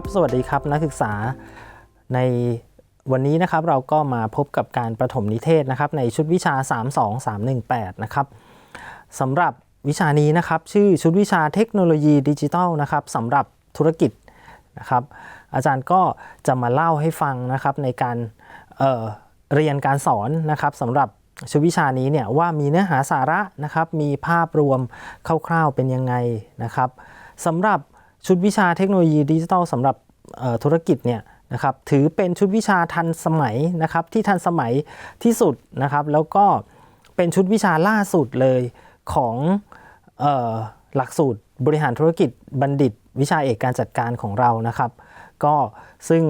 ครับ สวัสดีครับนักศึกษาในวันนี้นะครับเราก็มาพบกับการประถมนิเทศนะครับ ในชุดวิชา 32318 นะครับสำหรับวิชานี้นะครับชื่อชุดวิชาเทคโนโลยีดิจิทัลนะครับสำหรับธุรกิจนะครับ อาจารย์ก็จะมาเล่าให้ฟังนะครับในการเเรียนการสอนนะครับสำหรับชุดวิชานี้เนี่ยว่ามีเนื้อหาสาระนะครับ มีภาพรวมคร่าวๆเป็นยังไงนะครับสำหรับ ชุดวิชาเทคโนโลยีดิจิทัลสำหรับธุรกิจเนี่ยนะครับถือเป็นชุดวิชาทันสมัยนะครับที่ทันสมัยที่สุดนะครับ แล้วก็เป็นชุดวิชาล่าสุดเลยของออหลักสูตรบริหารธุรกิจบัณฑิต วิชาเอกการจัดการของเรานะครับ ก็ซึ่ง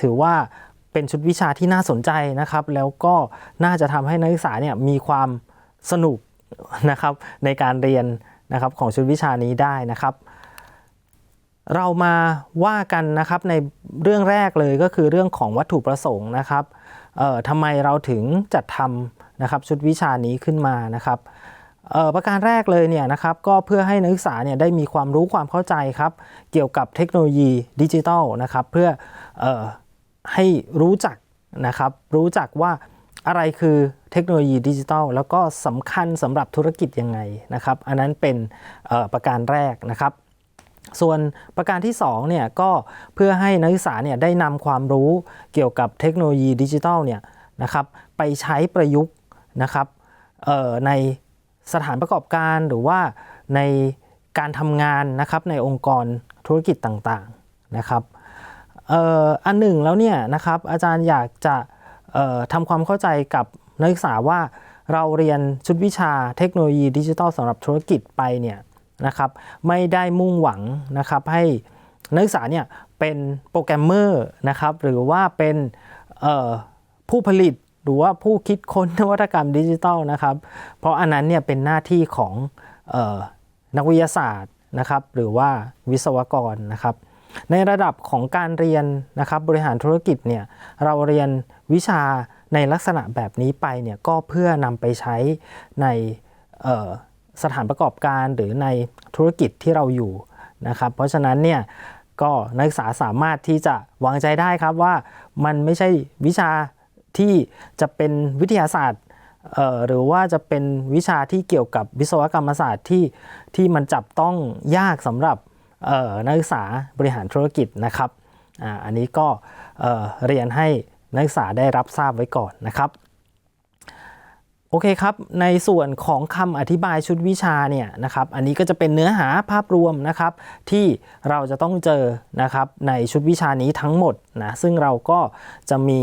ถือว่าเป็นชุดวิชาที่น่าสนใจนะครับ แล้วก็น่าจะทำให้นักศึกษาเนี่ยมีความสนุกนะครับในการเรียนนะครับของชุดวิชานี้ได้นะครับ เรามาว่ากันนะครับในเรื่องแรกเลยก็คือเรื่องของวัตถุประสงค์นะครับเอ่อทำไมเราถึงจัดทำนะครับชุดวิชานี้ขึ้นมานะครับเอ่อประการแรกเลยเนี่ยนะครับก็เพื่อให้นักศึกษาเนี่ยได้มีความรู้ความเข้าใจครับเกี่ยวกับเทคโนโลยีดิจิทัลนะครับเพื่อเออให้รู้จักนะครับรู้จักว่าอะไรคือเทคโนโลยีดิจิทัลแล้วก็สำคัญสำหรับธุรกิจยังไงนะครับ อันนั้นเป็นเอ่อประการแรกนะครับ ส่วนประการที่2เนี่ยก็เพื่อให้นักศึกษาเนี่ยได้นำความรู้เกี่ยวกับเทคโนโลยีดิจิทัลเนี่ยนะครับไปใช้ประยุกต์นะครับในสถานประกอบการหรือว่าในการทำงานนะครับในองค์กรธุรกิจต่างๆนะครับเอ่ออันหนึ่งแล้วเนี่ยนะครับอาจารย์อยากจะเอ่อทำความเข้าใจกับนักศึกษาว่าเราเรียนชุดวิชาเทคโนโลยีดิจิทัลสำหรับธุรกิจไปเนี่ย นะครับไม่ได้มุ่งหวังนะครับให้นักศึกษาเนี่ยเป็นโปรแกรมเมอร์นะครับหรือว่าเป็นผู้ผลิตหรือว่าผู้คิดค้นนวัตกรรมดิจิทัลนะครับเพราะอันนั้นเนี่ยเป็นหน้าที่ของออนักวิทยาศาสตร์นะครับหรือว่าวิศวกรนะครับในระดับของการเรียนนะครับบริหารธุรกิจเนี่ยเราเรียนวิชาในลักษณะแบบนี้ไปเนี่ยก็เพื่อนำไปใช้ใน สถานประกอบการหรือในธุรกิจที่เราอยู่นะครับ เพราะฉะนั้นเนี่ยก็นักศึกษาสามารถที่จะวางใจได้ครับว่ามันไม่ใช่วิชาที่จะเป็นวิทยาศาสตร์หรือว่าจะเป็นวิชาที่เกี่ยวกับวิศวกรรมศาสตร์ที่ที่มันจับต้องยากสำหรับนักศึกษาบริหารธุรกิจนะครับออันนี้ก็เเรียนให้นักศึกษาได้รับทราบไว้ก่อนนะครับ โอเคครับ ในส่วนของคำอธิบายชุดวิชาเนี่ยนะครับอันนี้ก็จะเป็นเนื้อหาภาพรวมนะครับ ที่เราจะต้องเจอนะครับในชุดวิชานี้ทั้งหมดนะซึ่งเราก็จะมี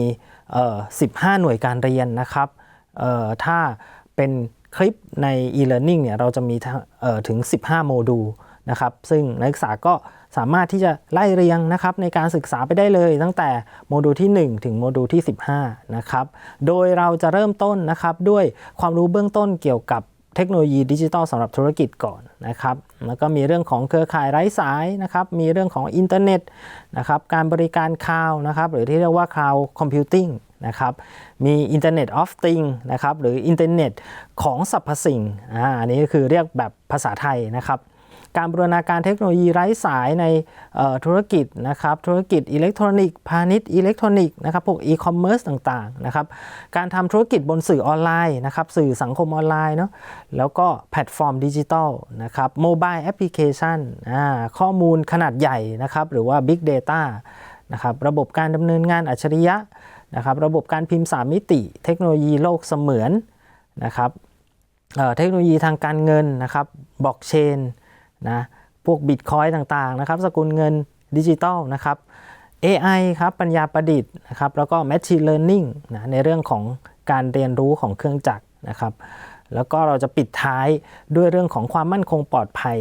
15 หน่วยการเรียนนะครับถ้าเป็นคลิปใน e-learning เนี่ยเราจะมีถึง 15 โมดูลนะครับซึ่งนักศึกษาก็ สามารถที่จะไล่เรียงนะครับในการศึกษาไปได้เลย ตั้งแต่โมดูลที่ 1 ถึงโมดูลที่ 15นะครับโดยเราจะเริ่มต้นนะครับด้วยความรู้เบื้องต้นเกี่ยวกับเทคโนโลยีดิจิทัลสำหรับธุรกิจก่อนนะครับ แล้วก็มีเรื่องของเครือข่ายไร้สายนะครับ มีเรื่องของอินเทอร์เน็ตนะครับ การบริการคลาวนะครับ หรือที่เรียกว่า Cloud Computing นะครับ มี Internet of Things นะครับ หรืออินเทอร์เน็ตของสรรพสิ่ง อ่า อันนี้ก็คือเรียกแบบภาษาไทยนะครับ การบูรณาการเทคโนโลยีไร้สายในธุรกิจนะครับธุรกิจอิเล็กทรอนิกส์พาณิชย์อิเล็กทรอนิกส์นะครับพวกอีคอมเมิร์ซต่างๆนะครับการทำธุรกิจบนสื่อออนไลน์นะครับสื่อสังคมออนไลน์เนาะแล้วก็แพลตฟอร์มดิจิทัลนะครับโมบายแอปพลิเคชันข้อมูลขนาดใหญ่นะครับหรือว่า Big Data นะครับระบบการดำเนินงานอัจฉริยะนะครับระบบการพิมพ์ 3 มิติ เทคโนโลยีโลกเสมือนนะครับเเทคโนโลยีทางการเงินนะครับบล็อกเชน นะพวกบิตคอยต่างๆนะครับสกุลเงินดิจิตอลนะครับ AI ครับปัญญาประดิษฐ์นะครับแล้วก็ Machine Learning นะในเรื่องของการเรียนรู้ของเครื่องจักรนะครับแล้วก็เราจะปิดท้ายด้วยเรื่องของความมั่นคงปลอดภัย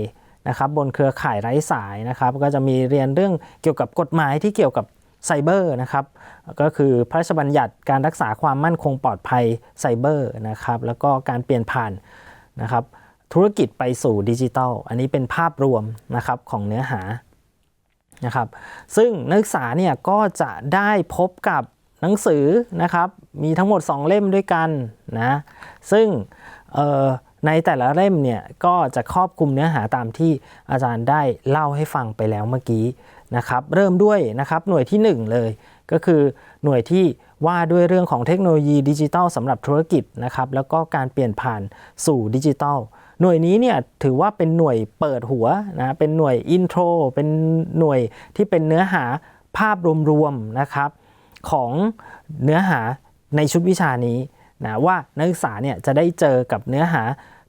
นะครับบนเครือข่ายไร้สายนะครับก็จะมีเรียนเรื่องเกี่ยวกับกฎหมายที่เกี่ยวกับไซเบอร์นะครับก็คือพระราชบัญญัติการรักษาความมั่นคงปลอดภัยไซเบอร์นะครับแล้วก็การเปลี่ยนผ่านนะครับ ธุรกิจไปสู่ดิจิทัล อันนี้เป็นภาพรวมนะครับของเนื้อหานะครับ ซึ่งนักศึกษาเนี่ยก็จะได้พบกับหนังสือนะครับ มีทั้งหมด 2 เล่มด้วยกันนะ ซึ่งในแต่ละเล่มเนี่ยก็จะครอบคลุมเนื้อหาตามที่อาจารย์ได้เล่าให้ฟังไปแล้วเมื่อกี้นะครับ เริ่มด้วยนะครับหน่วยที่ 1 เลยก็คือหน่วยที่ ว่าด้วยเรื่องของเทคโนโลยีดิจิทัลสำหรับธุรกิจนะครับแล้วก็การเปลี่ยนผ่านสู่ดิจิทัลหน่วยนี้เนี่ยถือว่าเป็นหน่วยเปิดหัวนะเป็นหน่วยอินโทรเป็นหน่วยที่เป็นเนื้อหาภาพรวมๆนะครับของเนื้อหาในชุดวิชานี้นะว่านักศึกษาเนี่ยจะได้เจอกับเนื้อหา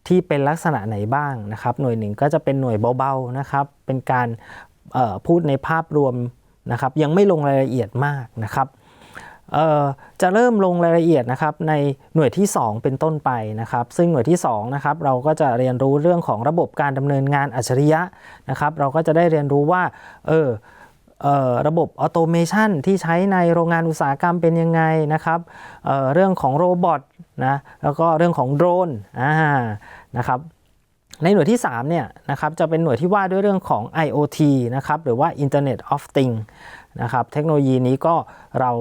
ที่เป็นลักษณะไหนบ้างนะครับ หน่วยหนึ่งก็จะเป็นหน่วยเบาๆนะครับ เป็นการพูดในภาพรวมนะครับ ยังไม่ลงรายละเอียดมากนะครับ จะเริ่มลงรายละเอียดนะครับในหน่วยที่ 2 เป็นต้นไปนะครับ ซึ่งหน่วยที่2นะครับเราก็จะเรียนรู้เรื่องของระบบการดำเนินงานอัจฉริยะนะครับ เราก็จะได้เรียนรู้ว่าเออเออระบบออโตเมชันที่ใช้ในโรงงานอุตสาหกรรมเป็นยังไงนะครับเเรื่องของโรบอทนะแล้วก็เรื่องของโดรนนะครับในหน่วยที่3เนี่ยนะครับจะเป็นหน่วยที่ว่าด้วยเรื่องของ IoT นะครับหรือว่า Internet of Things นะครับเทคโนโลยีนี้ก็เรา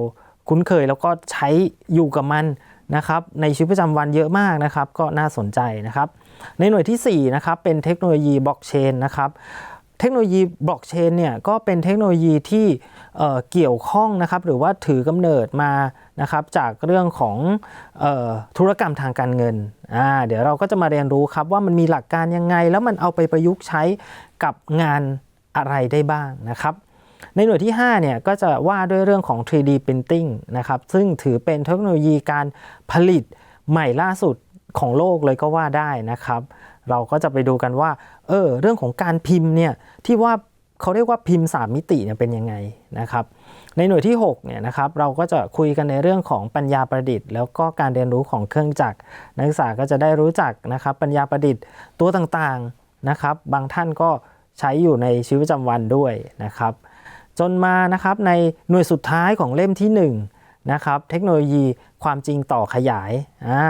คุ้นเคยแล้วก็ใช้อยู่กับมันนะครับในชีวิตประจำวันเยอะมากนะครับ ก็น่าสนใจนะครับ ในหน่วยที่4นะครับเป็นเทคโนโลยีบล็อกเชนนะครับเทคโนโลยีบล็อกเชนเนี่ยก็เป็นเทคโนโลยีที่เเกี่ยวข้องนะครับหรือว่าถือกำเนิดมานะครับจากเรื่องของออธุรกรรมทางการเงินอ่าเดี๋ยวเราก็จะมาเรียนรู้ครับว่ามันมีหลักการยังไง แล้วมันเอาไปประยุกต์ใช้กับงานอะไรได้บ้างนะครับ ในหน่วยที่5เนี่ยก็จะว่าด้วยเรื่องของ 3D Printing นะครับซึ่งถือเป็นเทคโนโลยีการผลิตใหม่ล่าสุดของโลกเลยก็ว่าได้นะครับ เราก็จะไปดูกันว่าเออเรื่องของการพิมพ์เนี่ยที่ว่าเขาเรียกว่าพิมพ์ 3 มิติเนี่ยเป็นยังไงนะครับ ในหน่วยที่6เนี่ยนะครับเราก็จะคุยกันในเรื่องของปัญญาประดิษฐ์ แล้วก็การเรียนรู้ของเครื่องจักร นักศึกษาก็จะได้รู้จักนะครับปัญญาประดิษฐ์ตัวต่างๆนะครับ บางท่านก็ใช้อยู่ในชีวิตประจำวันด้วยนะครับ จนมานะครับในหน่วยสุดท้ายของเล่มที่1นะครับเทคโนโลยีความจริงต่อขยายอ่า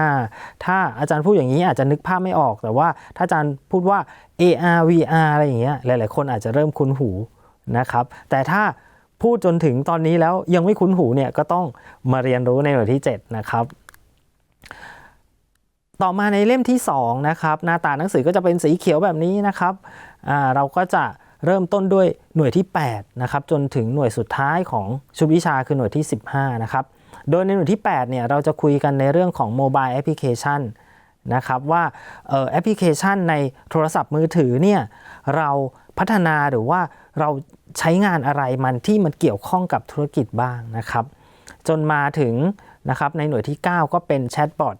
ถ้าอาจารย์พูดอย่างนี้อาจจะนึกภาพไม่ออก แต่ว่าถ้าอาจารย์พูดว่า AR VR อะไรอย่างเงี้ยหลาย ๆ คนอาจจะเริ่มคุ้นหูนะครับแต่ถ้าพูดจนถึงตอนนี้แล้วยังไม่คุ้นหูเนี่ยก็ต้องมาเรียนรู้ในหน่วยที่ 7 นะครับ ต่อมาในเล่มที่ 2 นะครับ หน้าตาหนังสือก็จะเป็นสีเขียวแบบนี้นะครับเราก็จะ เริ่มต้นด้วยหน่วยที่8นะครับจนถึงหน่วยสุดท้ายของชุดวิชาคือหน่วยที่ 15นะครับโดยในหน่วยที่8เนี่ยเราจะคุยกันในเรื่องของโมบายแอปพลิเคชันนะครับว่าแอปพลิเคชันในโทรศัพท์มือถือเนี่ยเราพัฒนาหรือว่าเราใช้งานอะไรมันที่มันเกี่ยวข้องกับธุรกิจบ้างนะครับ จนมาถึงนะครับในหน่วยที่ 9 ก็เป็นแชทบอท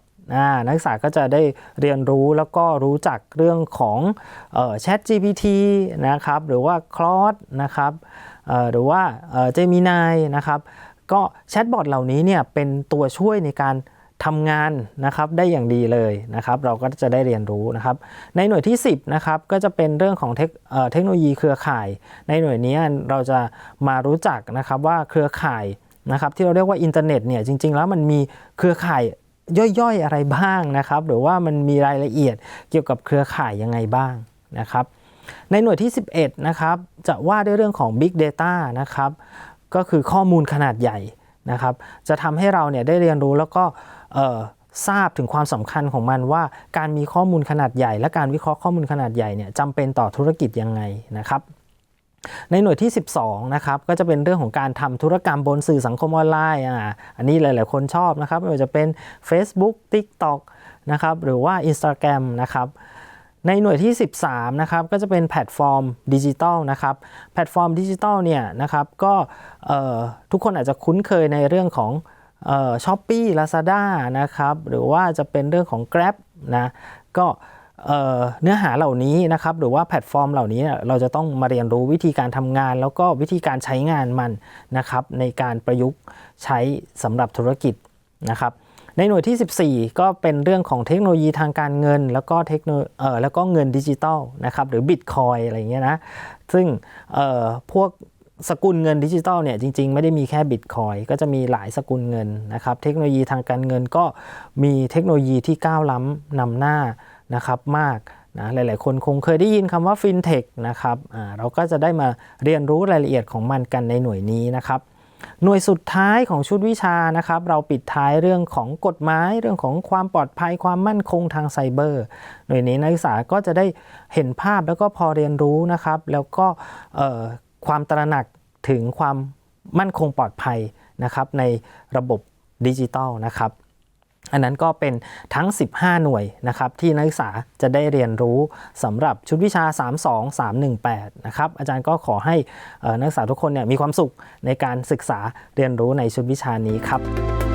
นักศึกษาก็จะได้เรียนรู้แล้วก็รู้จักเรื่องของเอ่อ Chat GPT นะครับหรือว่า Claude นะครับหรือว่าเอ่อ Gemini นะครับก็แชทบอทเหล่านี้เนี่ยเป็นตัวช่วยในการทำงานนะครับได้อย่างดีเลยนะครับ เราก็จะได้เรียนรู้นะครับ ในหน่วยที่ 10นะครับก็จะเป็นเรื่องของเทคเทคโนโลยีเครือข่าย ในหน่วยนี้เราจะมารู้จักนะครับว่าเครือข่ายนะครับที่เราเรียกว่าอินเทอร์เน็ตเนี่ยจริง ๆ แล้วมันมีเครือข่าย ย่อยๆอะไรบ้างนะครับ หรือว่ามันมีรายละเอียดเกี่ยวกับเครือข่ายยังไงบ้างนะครับ ในหน่วยที่ 11 นะครับ จะว่าด้วยเรื่องของ Big Data นะครับ ก็คือข้อมูลขนาดใหญ่นะครับ จะทำให้เราเนี่ยได้เรียนรู้แล้วก็ทราบถึงความสำคัญของมันว่าการมีข้อมูลขนาดใหญ่ และการวิเคราะห์ข้อมูลขนาดใหญ่เนี่ยจำเป็นต่อธุรกิจยังไงนะครับ ในหน่วยที่ 12 นะครับ ก็จะเป็นเรื่องของการทำธุรกรรมบนสื่อสังคมออนไลน์อ่าอันนี้หลาย ๆ คนชอบนะครับ ไม่ว่าจะเป็น Facebook TikTok นะครับ หรือว่า Instagram นะครับ ในหน่วยที่ 13 นะครับ ก็จะเป็นแพลตฟอร์มดิจิทัลนะครับ แพลตฟอร์มดิจิทัลเนี่ยนะครับ ก็ทุกคนอาจจะคุ้นเคยในเรื่องของช้อปปี้ลาซาด้านะครับ หรือว่าจะเป็นเรื่องของ Grab นะ ก็ เนื้อหาเหล่านี้นะครับหรือว่าแพลตฟอร์มเหล่านี้เราจะต้องมาเรียนรู้วิธีการทำงาน แล้วก็วิธีการใช้งานมันนะครับในการประยุกต์ใช้สำหรับธุรกิจนะครับในหน่วยที่ 14 ก็เป็นเรื่องของเทคโนโลยีทางการเงิน แล้วก็เทคโนเอ่อแล้วก็เงินดิจิตอลนะครับหรือบิตคอยอะไรเงี้ยนะซึ่งเอ่อพวกสกุลเงินดิจิตอลเนี่ยจริงๆ ไม่ได้มีแค่บิตคอยก็จะมีหลายสกุลเงินนะครับเทคโนโลยีทางการเงินก็มีเทคโนโลยีที่ก้าวล้ำนำหน้า นะครับมากนะหลาย ๆ คนคงเคยได้ยินคำว่าฟินเทคนะครับอ่าเราก็จะได้มาเรียนรู้รายละเอียดของมันกันในหน่วยนี้นะครับ หน่วยสุดท้ายของชุดวิชานะครับ เราปิดท้ายเรื่องของกฎหมาย เรื่องของความปลอดภัยความมั่นคงทางไซเบอร์ หน่วยนี้นักศึกษาก็จะได้เห็นภาพแล้วก็พอเรียนรู้นะครับ แล้วก็เอ่อความตระหนักถึงความมั่นคงปลอดภัยนะครับในระบบดิจิทัลนะครับ อันนั้นก็เป็นทั้ง 15 หน่วยนะครับที่นักศึกษาจะได้เรียนรู้สำหรับชุดวิชา 32 318 นะครับอาจารย์ก็ขอให้นักศึกษาทุกคนเนี่ยมีความสุขในการศึกษาเรียนรู้ในชุดวิชานี้ครับ